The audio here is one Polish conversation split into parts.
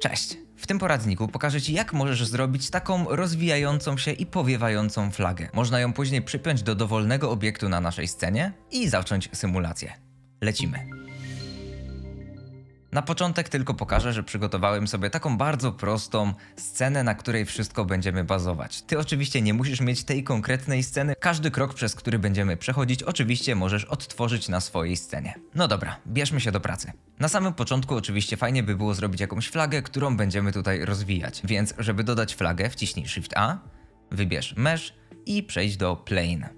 Cześć! W tym poradniku pokażę Ci, jak możesz zrobić taką rozwijającą się i powiewającą flagę. Można ją później przypiąć do dowolnego obiektu na naszej scenie i zacząć symulację. Lecimy. Na początek tylko pokażę, że przygotowałem sobie taką bardzo prostą scenę, na której wszystko będziemy bazować. Ty oczywiście nie musisz mieć tej konkretnej sceny. Każdy krok, przez który będziemy przechodzić, oczywiście możesz odtworzyć na swojej scenie. No dobra, bierzmy się do pracy. Na samym początku oczywiście fajnie by było zrobić jakąś flagę, którą będziemy tutaj rozwijać. Więc żeby dodać flagę, wciśnij Shift A, wybierz Mesh i przejdź do Plane.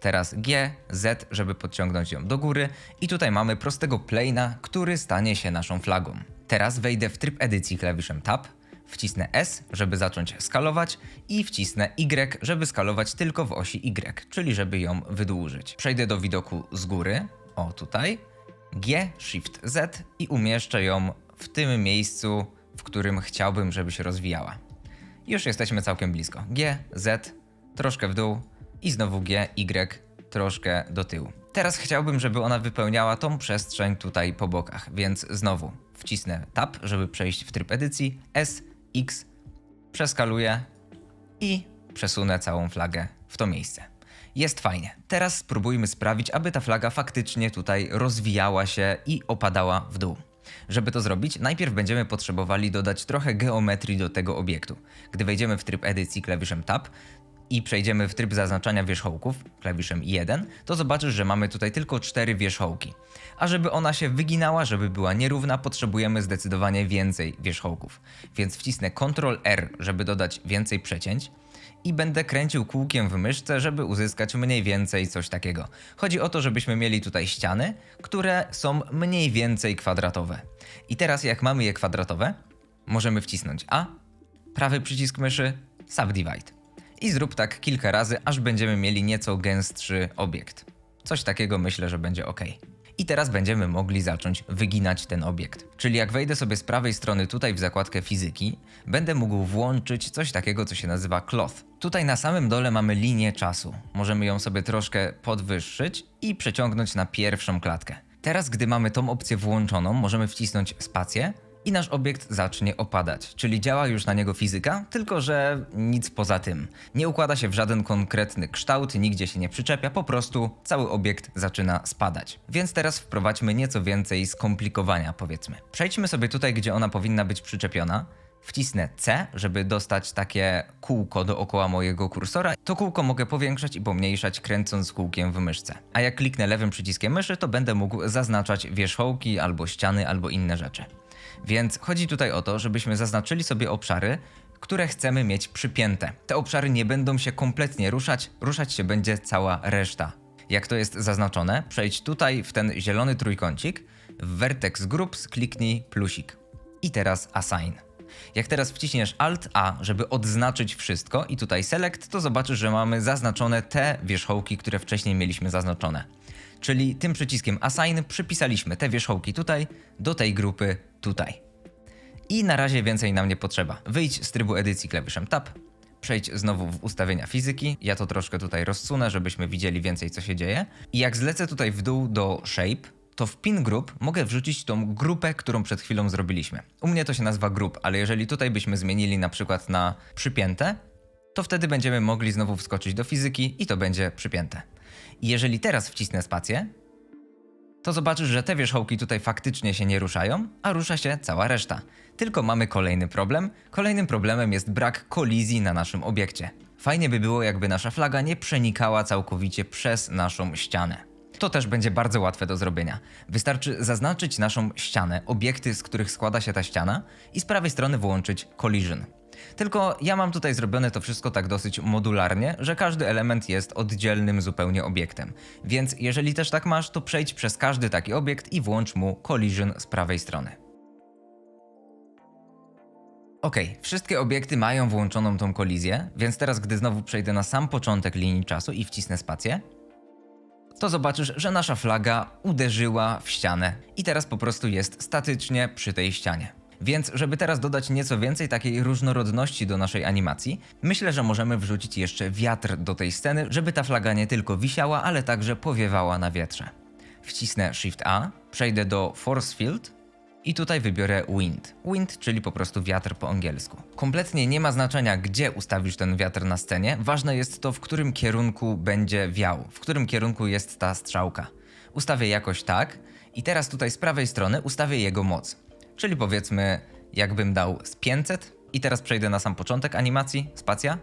Teraz G, Z, żeby podciągnąć ją do góry i tutaj mamy prostego plane'a, który stanie się naszą flagą. Teraz wejdę w tryb edycji klawiszem Tab, wcisnę S, żeby zacząć skalować i wcisnę Y, żeby skalować tylko w osi Y, czyli żeby ją wydłużyć. Przejdę do widoku z góry, o tutaj, G, Shift Z i umieszczę ją w tym miejscu, w którym chciałbym, żeby się rozwijała. Już jesteśmy całkiem blisko. G, Z, troszkę w dół i znowu G, Y, troszkę do tyłu. Teraz chciałbym, żeby ona wypełniała tą przestrzeń tutaj po bokach, więc znowu wcisnę Tab, żeby przejść w tryb edycji, S, X, przeskaluję i przesunę całą flagę w to miejsce. Jest fajnie. Teraz spróbujmy sprawić, aby ta flaga faktycznie tutaj rozwijała się i opadała w dół. Żeby to zrobić, najpierw będziemy potrzebowali dodać trochę geometrii do tego obiektu. Gdy wejdziemy w tryb edycji klawiszem Tab i przejdziemy w tryb zaznaczania wierzchołków klawiszem 1, to zobaczysz, że mamy tutaj tylko 4 wierzchołki. A żeby ona się wyginała, żeby była nierówna, potrzebujemy zdecydowanie więcej wierzchołków. Więc wcisnę Ctrl R, żeby dodać więcej przecięć i będę kręcił kółkiem w myszce, żeby uzyskać mniej więcej coś takiego. Chodzi o to, żebyśmy mieli tutaj ściany, które są mniej więcej kwadratowe. I teraz jak mamy je kwadratowe, możemy wcisnąć A, prawy przycisk myszy, Subdivide. I zrób tak kilka razy, aż będziemy mieli nieco gęstszy obiekt. Coś takiego myślę, że będzie ok. I teraz będziemy mogli zacząć wyginać ten obiekt. Czyli jak wejdę sobie z prawej strony tutaj w zakładkę fizyki, będę mógł włączyć coś takiego, co się nazywa cloth. Tutaj na samym dole mamy linię czasu. Możemy ją sobie troszkę podwyższyć i przeciągnąć na pierwszą klatkę. Teraz, gdy mamy tą opcję włączoną, możemy wcisnąć spację i nasz obiekt zacznie opadać. Czyli działa już na niego fizyka, tylko że nic poza tym. Nie układa się w żaden konkretny kształt, nigdzie się nie przyczepia, po prostu cały obiekt zaczyna spadać. Więc teraz wprowadźmy nieco więcej skomplikowania, powiedzmy. Przejdźmy sobie tutaj, gdzie ona powinna być przyczepiona. Wcisnę C, żeby dostać takie kółko dookoła mojego kursora. To kółko mogę powiększać i pomniejszać kręcąc kółkiem w myszce. A jak kliknę lewym przyciskiem myszy, to będę mógł zaznaczać wierzchołki albo ściany albo inne rzeczy. Więc chodzi tutaj o to, żebyśmy zaznaczyli sobie obszary, które chcemy mieć przypięte. Te obszary nie będą się kompletnie ruszać, ruszać się będzie cała reszta. Jak to jest zaznaczone, przejdź tutaj w ten zielony trójkącik, w Vertex Groups kliknij plusik. I teraz Assign. Jak teraz wciśniesz Alt A, żeby odznaczyć wszystko i tutaj Select, to zobaczysz, że mamy zaznaczone te wierzchołki, które wcześniej mieliśmy zaznaczone. Czyli tym przyciskiem Assign przypisaliśmy te wierzchołki tutaj do tej grupy tutaj. I na razie więcej nam nie potrzeba. Wyjdź z trybu edycji klawiszem Tab, przejdź znowu w ustawienia fizyki. Ja to troszkę tutaj rozsunę, żebyśmy widzieli więcej, co się dzieje. I jak zlecę tutaj w dół do Shape, to w pin group mogę wrzucić tą grupę, którą przed chwilą zrobiliśmy. U mnie to się nazywa group, ale jeżeli tutaj byśmy zmienili na przykład na przypięte, to wtedy będziemy mogli znowu wskoczyć do fizyki i to będzie przypięte. I jeżeli teraz wcisnę spację, to zobaczysz, że te wierzchołki tutaj faktycznie się nie ruszają, a rusza się cała reszta. Tylko mamy kolejny problem. Kolejnym problemem jest brak kolizji na naszym obiekcie. Fajnie by było, jakby nasza flaga nie przenikała całkowicie przez naszą ścianę. To też będzie bardzo łatwe do zrobienia. Wystarczy zaznaczyć naszą ścianę, obiekty, z których składa się ta ściana i z prawej strony włączyć collision. Tylko ja mam tutaj zrobione to wszystko tak dosyć modularnie, że każdy element jest oddzielnym zupełnie obiektem. Więc jeżeli też tak masz, to przejdź przez każdy taki obiekt i włącz mu collision z prawej strony. Ok, wszystkie obiekty mają włączoną tą kolizję, więc teraz gdy znowu przejdę na sam początek linii czasu i wcisnę spację, to zobaczysz, że nasza flaga uderzyła w ścianę i teraz po prostu jest statycznie przy tej ścianie. Więc, żeby teraz dodać nieco więcej takiej różnorodności do naszej animacji, myślę, że możemy wrzucić jeszcze wiatr do tej sceny, żeby ta flaga nie tylko wisiała, ale także powiewała na wietrze. Wcisnę Shift A, przejdę do Force Field I tutaj wybiorę wind. Wind, czyli po prostu wiatr po angielsku. Kompletnie nie ma znaczenia, gdzie ustawisz ten wiatr na scenie. Ważne jest to, w którym kierunku będzie wiał, w którym kierunku jest ta strzałka. Ustawię jakoś tak i teraz tutaj z prawej strony ustawię jego moc. Czyli powiedzmy, jakbym dał z 500 i teraz przejdę na sam początek animacji, spacja.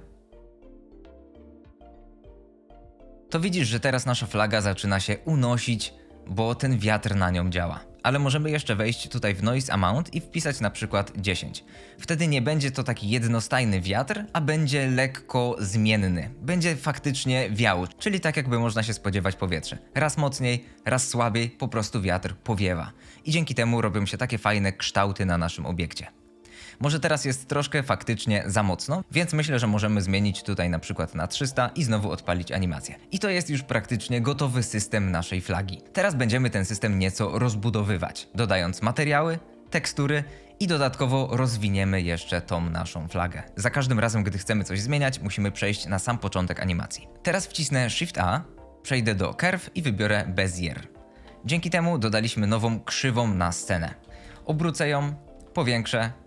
To widzisz, że teraz nasza flaga zaczyna się unosić, bo ten wiatr na nią działa. Ale możemy jeszcze wejść tutaj w noise amount i wpisać na przykład 10. Wtedy nie będzie to taki jednostajny wiatr, a będzie lekko zmienny. Będzie faktycznie wiał, czyli tak jakby można się spodziewać powietrze. Raz mocniej, raz słabiej, po prostu wiatr powiewa. I dzięki temu robią się takie fajne kształty na naszym obiekcie. Może teraz jest troszkę faktycznie za mocno, więc myślę, że możemy zmienić tutaj na przykład na 300 i znowu odpalić animację. I to jest już praktycznie gotowy system naszej flagi. Teraz będziemy ten system nieco rozbudowywać, dodając materiały, tekstury i dodatkowo rozwiniemy jeszcze tą naszą flagę. Za każdym razem, gdy chcemy coś zmieniać, musimy przejść na sam początek animacji. Teraz wcisnę Shift A, przejdę do Curve i wybiorę Bezier. Dzięki temu dodaliśmy nową krzywą na scenę. Obrócę ją, powiększę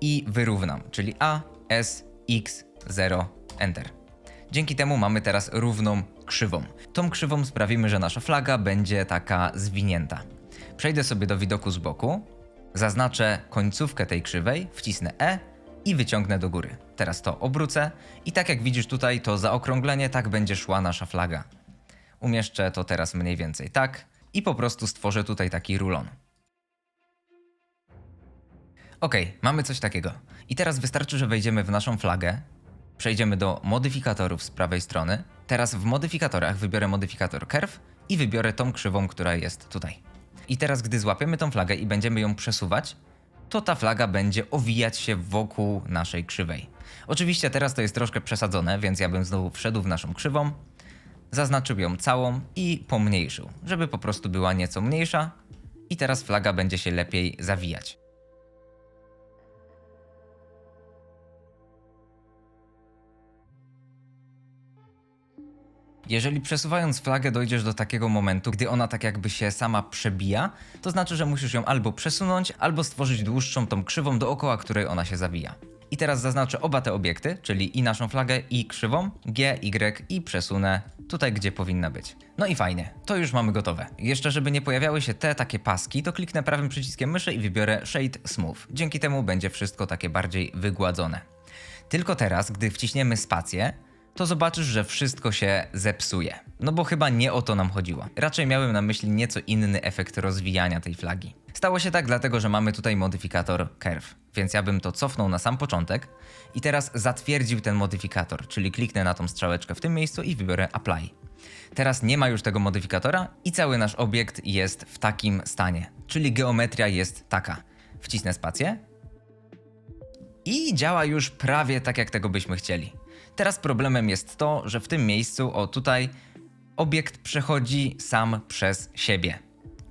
i wyrównam, czyli A, S, X, 0, Enter. Dzięki temu mamy teraz równą krzywą. Tą krzywą sprawimy, że nasza flaga będzie taka zwinięta. Przejdę sobie do widoku z boku, zaznaczę końcówkę tej krzywej, wcisnę E i wyciągnę do góry. Teraz to obrócę i tak jak widzisz tutaj, to zaokrąglenie tak będzie szła nasza flaga. Umieszczę to teraz mniej więcej tak i po prostu stworzę tutaj taki rulon. Ok, mamy coś takiego. I teraz wystarczy, że wejdziemy w naszą flagę, przejdziemy do modyfikatorów z prawej strony. Teraz w modyfikatorach wybiorę modyfikator Curve i wybiorę tą krzywą, która jest tutaj. I teraz, gdy złapiemy tą flagę i będziemy ją przesuwać, to ta flaga będzie owijać się wokół naszej krzywej. Oczywiście teraz to jest troszkę przesadzone, więc ja bym znowu wszedł w naszą krzywą, zaznaczył ją całą i pomniejszył, żeby po prostu była nieco mniejsza i teraz flaga będzie się lepiej zawijać. Jeżeli przesuwając flagę dojdziesz do takiego momentu, gdy ona tak jakby się sama przebija, to znaczy, że musisz ją albo przesunąć, albo stworzyć dłuższą tą krzywą dookoła, której ona się zawija. I teraz zaznaczę oba te obiekty, czyli i naszą flagę, i krzywą, G, Y i przesunę tutaj, gdzie powinna być. No i fajnie, to już mamy gotowe. Jeszcze, żeby nie pojawiały się te takie paski, to kliknę prawym przyciskiem myszy i wybiorę Shade Smooth. Dzięki temu będzie wszystko takie bardziej wygładzone. Tylko teraz, gdy wciśniemy spację, to zobaczysz, że wszystko się zepsuje. No bo chyba nie o to nam chodziło. Raczej miałem na myśli nieco inny efekt rozwijania tej flagi. Stało się tak dlatego, że mamy tutaj modyfikator curve, więc ja bym to cofnął na sam początek i teraz zatwierdził ten modyfikator, czyli kliknę na tą strzałeczkę w tym miejscu i wybiorę apply. Teraz nie ma już tego modyfikatora i cały nasz obiekt jest w takim stanie, czyli geometria jest taka. Wcisnę spację i działa już prawie tak, jak tego byśmy chcieli. Teraz problemem jest to, że w tym miejscu, o tutaj, obiekt przechodzi sam przez siebie,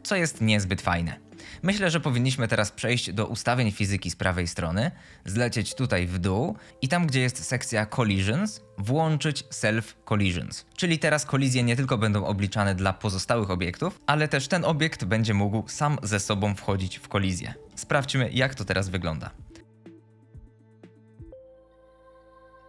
co jest niezbyt fajne. Myślę, że powinniśmy teraz przejść do ustawień fizyki z prawej strony, zlecieć tutaj w dół i tam, gdzie jest sekcja Collisions, włączyć Self Collisions. Czyli teraz kolizje nie tylko będą obliczane dla pozostałych obiektów, ale też ten obiekt będzie mógł sam ze sobą wchodzić w kolizję. Sprawdźmy, jak to teraz wygląda.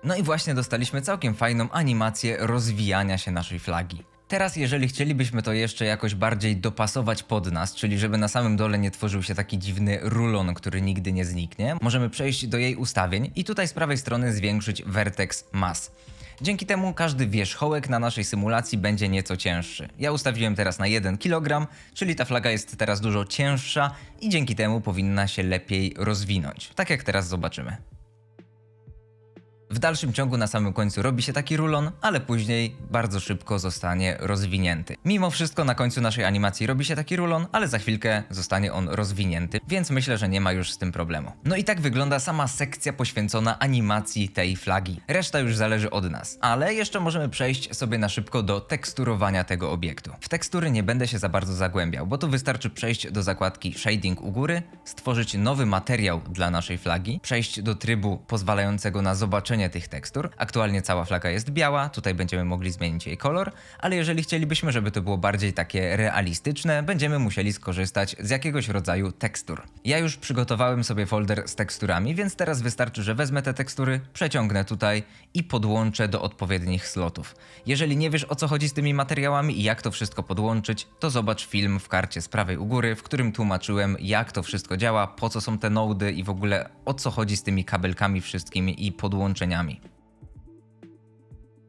No i właśnie dostaliśmy całkiem fajną animację rozwijania się naszej flagi. Teraz, jeżeli chcielibyśmy to jeszcze jakoś bardziej dopasować pod nas, czyli żeby na samym dole nie tworzył się taki dziwny rulon, który nigdy nie zniknie, możemy przejść do jej ustawień i tutaj z prawej strony zwiększyć Vertex Mass. Dzięki temu każdy wierzchołek na naszej symulacji będzie nieco cięższy. Ja ustawiłem teraz na 1 kg, czyli ta flaga jest teraz dużo cięższa i dzięki temu powinna się lepiej rozwinąć. Tak jak teraz zobaczymy. W dalszym ciągu na samym końcu robi się taki rulon, ale później bardzo szybko zostanie rozwinięty. Mimo wszystko na końcu naszej animacji robi się taki rulon, ale za chwilkę zostanie on rozwinięty, więc myślę, że nie ma już z tym problemu. No i tak wygląda sama sekcja poświęcona animacji tej flagi. Reszta już zależy od nas, ale jeszcze możemy przejść sobie na szybko do teksturowania tego obiektu. W tekstury nie będę się za bardzo zagłębiał, bo tu wystarczy przejść do zakładki Shading u góry, stworzyć nowy materiał dla naszej flagi, przejść do trybu pozwalającego na zobaczenie połączenie tych tekstur. Aktualnie cała flaga jest biała, tutaj będziemy mogli zmienić jej kolor, ale jeżeli chcielibyśmy, żeby to było bardziej takie realistyczne, będziemy musieli skorzystać z jakiegoś rodzaju tekstur. Ja już przygotowałem sobie folder z teksturami, więc teraz wystarczy, że wezmę te tekstury, przeciągnę tutaj i podłączę do odpowiednich slotów. Jeżeli nie wiesz o co chodzi z tymi materiałami i jak to wszystko podłączyć, to zobacz film w karcie z prawej u góry, w którym tłumaczyłem jak to wszystko działa, po co są te nody i w ogóle o co chodzi z tymi kabelkami wszystkimi i podłączeniami.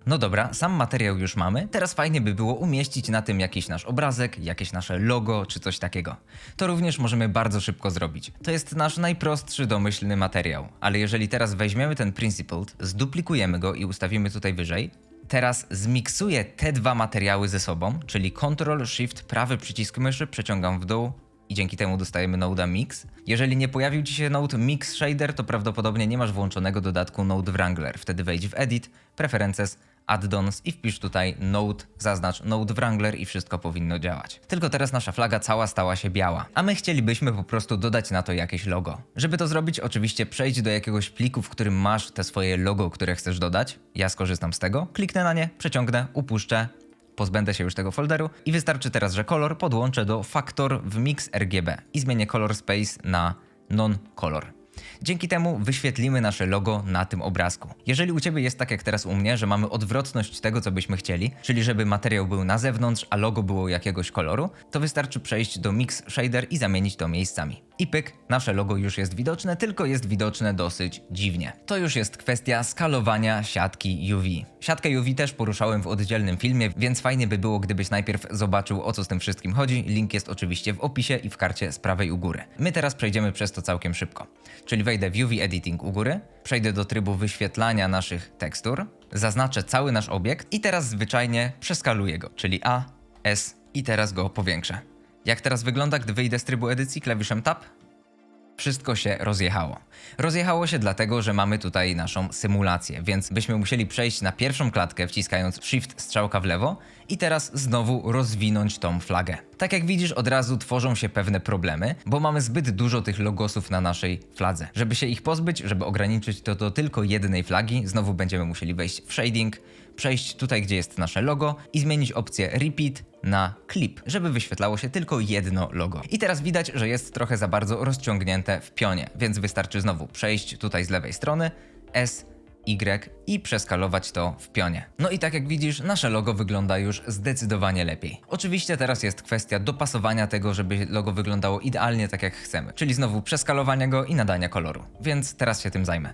No dobra, sam materiał już mamy, teraz fajnie by było umieścić na tym jakiś nasz obrazek, jakieś nasze logo czy coś takiego. To również możemy bardzo szybko zrobić. To jest nasz najprostszy domyślny materiał, ale jeżeli teraz weźmiemy ten Principled, zduplikujemy go i ustawimy tutaj wyżej, teraz zmiksuję te dwa materiały ze sobą, czyli Ctrl Shift prawy przycisk myszy przeciągam w dół i dzięki temu dostajemy noda Mix. Jeżeli nie pojawił Ci się node Mix Shader, to prawdopodobnie nie masz włączonego dodatku Node Wrangler. Wtedy wejdź w Edit, Preferences, Add-ons i wpisz tutaj Node, zaznacz Node Wrangler i wszystko powinno działać. Tylko teraz nasza flaga cała stała się biała, a my chcielibyśmy po prostu dodać na to jakieś logo. Żeby to zrobić, oczywiście przejdź do jakiegoś pliku, w którym masz te swoje logo, które chcesz dodać. Ja skorzystam z tego, kliknę na nie, przeciągnę, upuszczę, pozbędę się już tego folderu i wystarczy teraz, że kolor podłączę do Factor w Mix RGB i zmienię Color Space na Non-Color. Dzięki temu wyświetlimy nasze logo na tym obrazku. Jeżeli u Ciebie jest tak jak teraz u mnie, że mamy odwrotność tego, co byśmy chcieli, czyli żeby materiał był na zewnątrz, a logo było jakiegoś koloru, to wystarczy przejść do Mix Shader i zamienić to miejscami. I pyk, nasze logo już jest widoczne, tylko jest widoczne dosyć dziwnie. To już jest kwestia skalowania siatki UV. Siatkę UV też poruszałem w oddzielnym filmie, więc fajnie by było, gdybyś najpierw zobaczył o co z tym wszystkim chodzi. Link jest oczywiście w opisie i w karcie z prawej u góry. My teraz przejdziemy przez to całkiem szybko. Czyli wejdę w UV Editing u góry, przejdę do trybu wyświetlania naszych tekstur, zaznaczę cały nasz obiekt i teraz zwyczajnie przeskaluję go, czyli A, S i teraz go powiększę. Jak teraz wygląda, gdy wyjdę z trybu edycji klawiszem Tab? Wszystko się rozjechało. Rozjechało się dlatego, że mamy tutaj naszą symulację, więc byśmy musieli przejść na pierwszą klatkę wciskając Shift strzałka w lewo i teraz znowu rozwinąć tą flagę. Tak jak widzisz, od razu tworzą się pewne problemy, bo mamy zbyt dużo tych logosów na naszej fladze. Żeby się ich pozbyć, żeby ograniczyć to do tylko jednej flagi, znowu będziemy musieli wejść w shading, przejść tutaj, gdzie jest nasze logo i zmienić opcję Repeat na Clip, żeby wyświetlało się tylko jedno logo. I teraz widać, że jest trochę za bardzo rozciągnięte w pionie, więc wystarczy znowu przejść tutaj z lewej strony, S, Y i przeskalować to w pionie. No i tak jak widzisz, nasze logo wygląda już zdecydowanie lepiej. Oczywiście teraz jest kwestia dopasowania tego, żeby logo wyglądało idealnie tak jak chcemy, czyli znowu przeskalowania go i nadania koloru. Więc teraz się tym zajmę.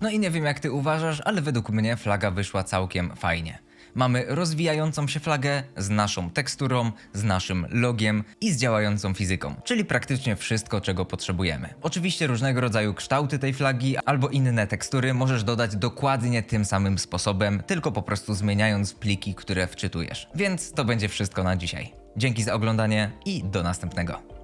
No i nie wiem jak ty uważasz, ale według mnie flaga wyszła całkiem fajnie. Mamy rozwijającą się flagę z naszą teksturą, z naszym logiem i z działającą fizyką, czyli praktycznie wszystko, czego potrzebujemy. Oczywiście różnego rodzaju kształty tej flagi albo inne tekstury możesz dodać dokładnie tym samym sposobem, tylko po prostu zmieniając pliki, które wczytujesz. Więc to będzie wszystko na dzisiaj. Dzięki za oglądanie i do następnego.